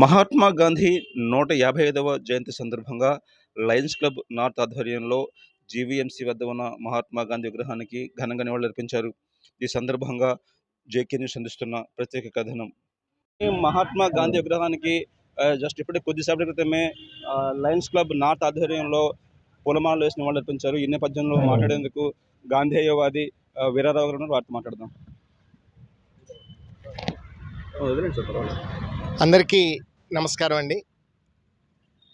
మహాత్మా గాంధీ నూట యాభై ఐదవ జయంతి సందర్భంగా లయన్స్ క్లబ్ నార్త్ ఆధ్వర్యంలో జీవీఎంసీ వద్ద ఉన్న మహాత్మా గాంధీ విగ్రహానికి ఘనంగా నివాళులర్పించారు ఈ సందర్భంగా జేకే న్యూస్ అందిస్తున్న ప్రత్యేక కథనం ఈ మహాత్మా గాంధీ విగ్రహానికి జస్ట్ ఇప్పుడే కొద్దిసేపటి క్రితమే లయన్స్ క్లబ్ నార్త్ ఆధ్వర్యంలో పూలమాలలు వేసి నివాళులర్పించారు ఈ నేపథ్యంలో మాట్లాడేందుకు గాంధేయవాది వీరారావు గారు. వారితో మాట్లాడదాం. అందరికీ నమస్కారం అండి.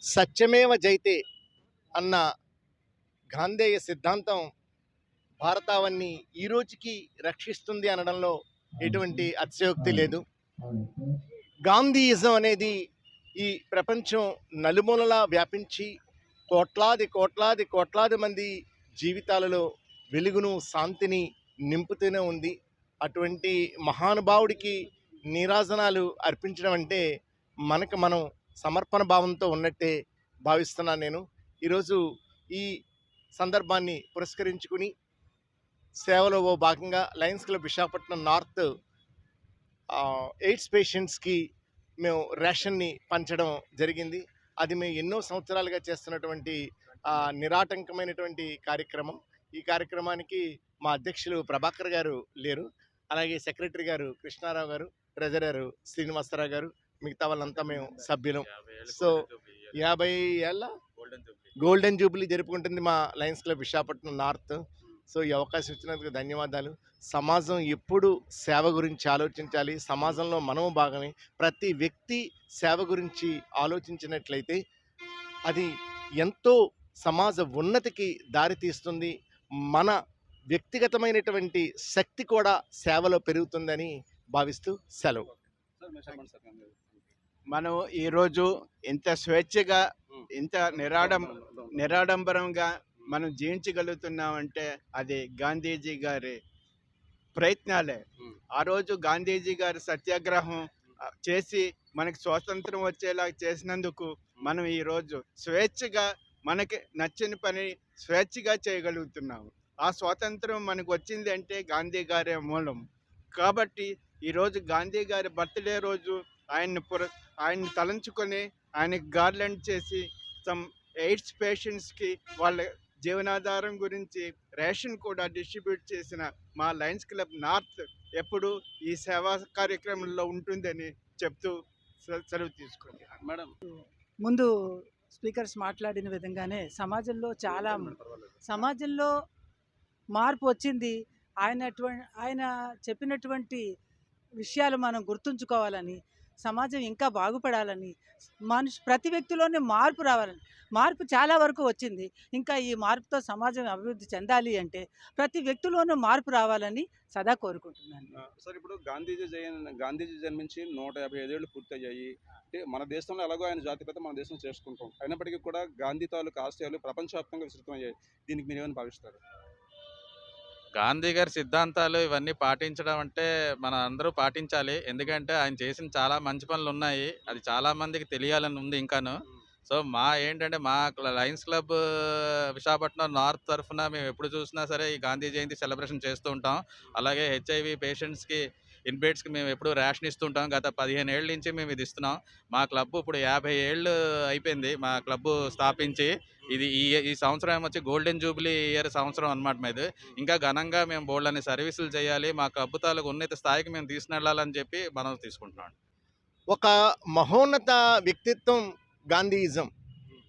సత్యమేవ జైతే అన్న గాంధేయ సిద్ధాంతం భారతావన్ని ఈ రోజుకి రక్షిస్తుంది అనడంలో ఎటువంటి అతిశయోక్తి లేదు. గాంధీయిజం అనేది ఈ ప్రపంచం నలుమూలలా వ్యాపించి కోట్లాది కోట్లాది కోట్లాది మంది జీవితాలలో వెలుగును శాంతిని నింపుతూనే ఉంది. అటువంటి మహానుభావుడికి నీరాజనాలు అర్పించడం అంటే మనకు మనం సమర్పణ భావంతో ఉన్నట్టే భావిస్తున్నాను నేను. ఈరోజు ఈ సందర్భాన్ని పురస్కరించుకుని సేవలో ఓ భాగంగా Lions club Visakhapatnam north AIDS పేషెంట్స్కి మేము రేషన్ని పంచడం జరిగింది. అది మేము ఎన్నో సంవత్సరాలుగా చేస్తున్నటువంటి నిరాటంకమైనటువంటి కార్యక్రమం. ఈ కార్యక్రమానికి మా అధ్యక్షులు ప్రభాకర్ గారు లేరు. అలాగే సెక్రటరీ గారు కృష్ణారావు గారు ట్రెజరర్ శ్రీనివాసరావు గారు మిగతా వాళ్ళంతా మేము సభ్యులం. సో యాభై ఏళ్ళ గోల్డెన్ జూబ్లీ జరుపుకుంటుంది మా Lions club Visakhapatnam north so ఈ అవకాశం ఇచ్చినందుకు ధన్యవాదాలు. సమాజం ఎప్పుడు సేవ గురించి ఆలోచించాలి. సమాజంలో మనము భాగమే. ప్రతి వ్యక్తి సేవ గురించి ఆలోచించినట్లయితే అది ఎంతో సమాజ ఉన్నతికి దారితీస్తుంది మన వ్యక్తిగతమైనటువంటి శక్తి కూడా సేవలో పెరుగుతుందని భావిస్తూ సెలవు. మనం ఈరోజు ఇంత స్వేచ్ఛగా ఇంత నిరాడం నిరాడంబరంగా మనం జీవించగలుగుతున్నామంటే అది గాంధీజీ గారి ప్రయత్నాలే. ఆ రోజు గాంధీజీ గారి సత్యాగ్రహం చేసి మనకి స్వాతంత్రం వచ్చేలా చేసినందుకు మనం ఈరోజు స్వేచ్ఛగా మనకి నచ్చిన పని స్వేచ్ఛగా చేయగలుగుతున్నాము. ఆ స్వాతంత్రం మనకు వచ్చింది అంటే గాంధీ గారే మూలం. కాబట్టి ఈరోజు గాంధీ గారి బర్త్డే రోజు ఆయన్ని పుర ఆయన్ని తలంచుకొని ఆయనకి గార్లెండ్ చేసి సమ్ ఎయిడ్స్ పేషెంట్స్కి వాళ్ళ జీవనాధారం గురించి రేషన్ కూడా డిస్ట్రిబ్యూట్ చేసిన మా లయన్స్ క్లబ్ నార్త్ ఎప్పుడు ఈ సేవా కార్యక్రమంలో ఉంటుందని చెప్తూ సెలవు తీసుకుంది మేడం. ముందు స్పీకర్స్ మాట్లాడిన విధంగానే సమాజంలో చాలా సమాజంలో మార్పు వచ్చింది. ఆయన ఆయన చెప్పినటువంటి విషయాలు మనం గుర్తుంచుకోవాలని సమాజం ఇంకా బాగుపడాలని మనిషి ప్రతి వ్యక్తిలోనే మార్పు రావాలని మార్పు చాలా వరకు వచ్చింది. ఇంకా ఈ మార్పుతో సమాజం అభివృద్ధి చెందాలి అంటే ప్రతి వ్యక్తిలోనూ మార్పు రావాలని సదా కోరుకుంటున్నాను. సార్ ఇప్పుడు గాంధీజీ జయన్ గాంధీజీ జన్మించి నూట యాభై ఐదేళ్ళు పూర్తయ్యాయి. అంటే మన దేశంలో ఎలాగో ఆయన జాతిపత మన దేశం చేసుకుంటాం అయినప్పటికీ కూడా గాంధీ తాలూకు ఆశయాలు ప్రపంచవ్యాప్తంగా విస్తృతమయ్యాయి. దీనికి మీరు ఏమైనా భావిస్తారు? గాంధీ గారి సిద్ధాంతాలు ఇవన్నీ పాటించడం అంటే మన అందరూ పాటించాలి. ఎందుకంటే ఆయన చేసిన చాలా మంచి పనులు ఉన్నాయి. అది చాలా మందికి తెలియాలని ఉంది ఇంకాను. సో మా ఏంటంటే మా లయన్స్ క్లబ్ విశాఖపట్నం నార్త్ తరఫున మేము ఎప్పుడు చూసినా సరే ఈ గాంధీ జయంతి సెలబ్రేషన్ చేస్తూ ఉంటాం. అలాగే హెచ్ఐవి పేషెంట్స్కి ఇన్బేట్స్కి మేము ఎప్పుడు రేషన్ ఇస్తుంటాం గత పదిహేను ఏళ్ళ నుంచి మేము ఇది ఇస్తున్నాం. మా క్లబ్ ఇప్పుడు యాభై ఏళ్ళు అయిపోయింది మా క్లబ్ స్థాపించి. ఇది ఈ ఈ సంవత్సరం వచ్చి గోల్డెన్ జూబ్లీ ఇయర్ సంవత్సరం అనమాట మీద. ఇంకా ఘనంగా మేము బోల్డ్ అనే సర్వీసులు చేయాలి మాకు అద్భుతాలకు ఉన్నత స్థాయికి మేము తీసుకెళ్ళాలని చెప్పి మనం తీసుకుంటున్నాం. ఒక మహోన్నత వ్యక్తిత్వం గాంధీయిజం.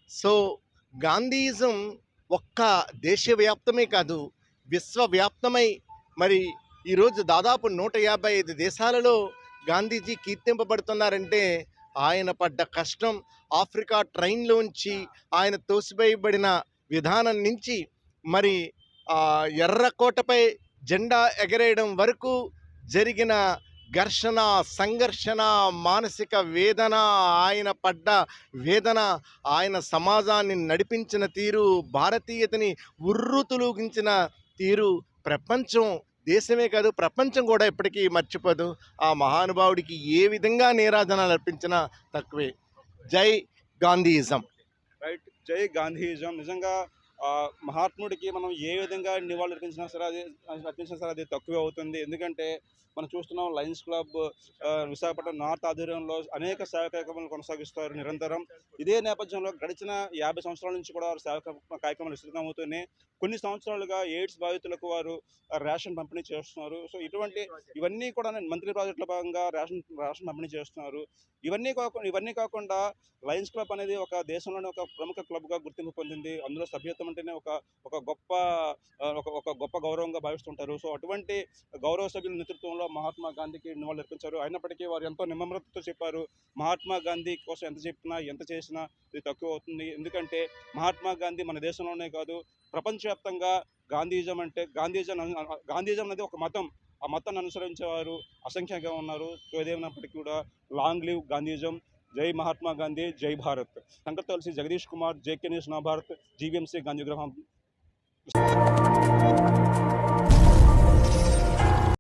సో గాంధీయిజం ఒక్క దేశవ్యాప్తమే కాదు విశ్వవ్యాప్తమై మరి ఈరోజు దాదాపు నూట యాభై ఐదు దేశాలలో గాంధీజీ కీర్తింపబడుతున్నారంటే ఆయన పడ్డ కష్టం ఆఫ్రికా ట్రైన్లోంచి ఆయన తోసివేయబడిన విధానం నుంచి మరి ఎర్రకోటపై జెండా ఎగరేయడం వరకు జరిగిన ఘర్షణ సంఘర్షణ మానసిక వేదన ఆయన పడ్డ వేదన ఆయన సమాజాన్ని నడిపించిన తీరు భారతీయతని ఉర్రూతులూగించిన తీరు ప్రపంచం దేశమే కాదు ప్రపంచం కూడా ఎప్పటికీ మర్చిపోదు. ఆ మహానుభావుడికి ఏ విధంగా నీరాజనాలు అర్పించినా తక్కువే. జై గాంధీయిజం రైట్. జై గాంధీజం. నిజంగా మహాత్ముడికి మనం ఏ విధంగా నివాళులు అర్పించినా సరే అది అర్పించినా సరే అది తక్కువే అవుతుంది. ఎందుకంటే మనం చూస్తున్నాం లయన్స్ క్లబ్ విశాఖపట్నం నార్త్ ఆధ్వర్యంలో అనేక సేవా కార్యక్రమాలు కొనసాగిస్తారు నిరంతరం. ఇదే నేపథ్యంలో గడిచిన యాభై సంవత్సరాల నుంచి కూడా వారు సేవా కార్యక్రమాలు విస్తృతమవుతున్నాయి కొన్ని సంవత్సరాలుగా ఎయిడ్స్ బాధితులకు వారు రేషన్ పంపిణీ చేస్తున్నారు. సో ఇటువంటి ఇవన్నీ కూడా మంత్రి ప్రాజెక్టుల భాగంగా రేషన్ రేషన్ పంపిణీ చేస్తున్నారు. ఇవన్నీ కాకుండా ఇవన్నీ కాకుండా లయన్స్ క్లబ్ అనేది ఒక దేశంలోనే ఒక ప్రముఖ క్లబ్గా గుర్తింపు పొందింది. అందులో సభ్యత్వం అంటేనే ఒక ఒక గొప్ప ఒక ఒక గొప్ప గౌరవంగా భావిస్తుంటారు. సో అటువంటి గౌరవ సభ్యుల నేతృత్వంలో మహాత్మా గాంధీకి నివాళులు అర్పించారు. అయినప్పటికీ వారు ఎంతో నిమ్మమ్రతతో చెప్పారు. మహాత్మా గాంధీ కోసం ఎంత చెప్పినా ఎంత చేసినా ఇది తక్కువ అవుతుంది. ఎందుకంటే మహాత్మా గాంధీ మన దేశంలోనే కాదు ప్రపంచవ్యాప్తంగా గాంధీజం అంటే గాంధీజం గాంధీజం అనేది ఒక మతం. ఆ మతాన్ని అనుసరించేవారు అసంఖ్యంగా ఉన్నారు. ఏదేమైనప్పటికీ కూడా లాంగ్ లివ్ గాంధీజం. జై మహాత్మా గాంధీ జై Bharat సంకట్ Tulasi Jagadish Kumar JK news Navabharat GVMC Gandhi విగ్రహం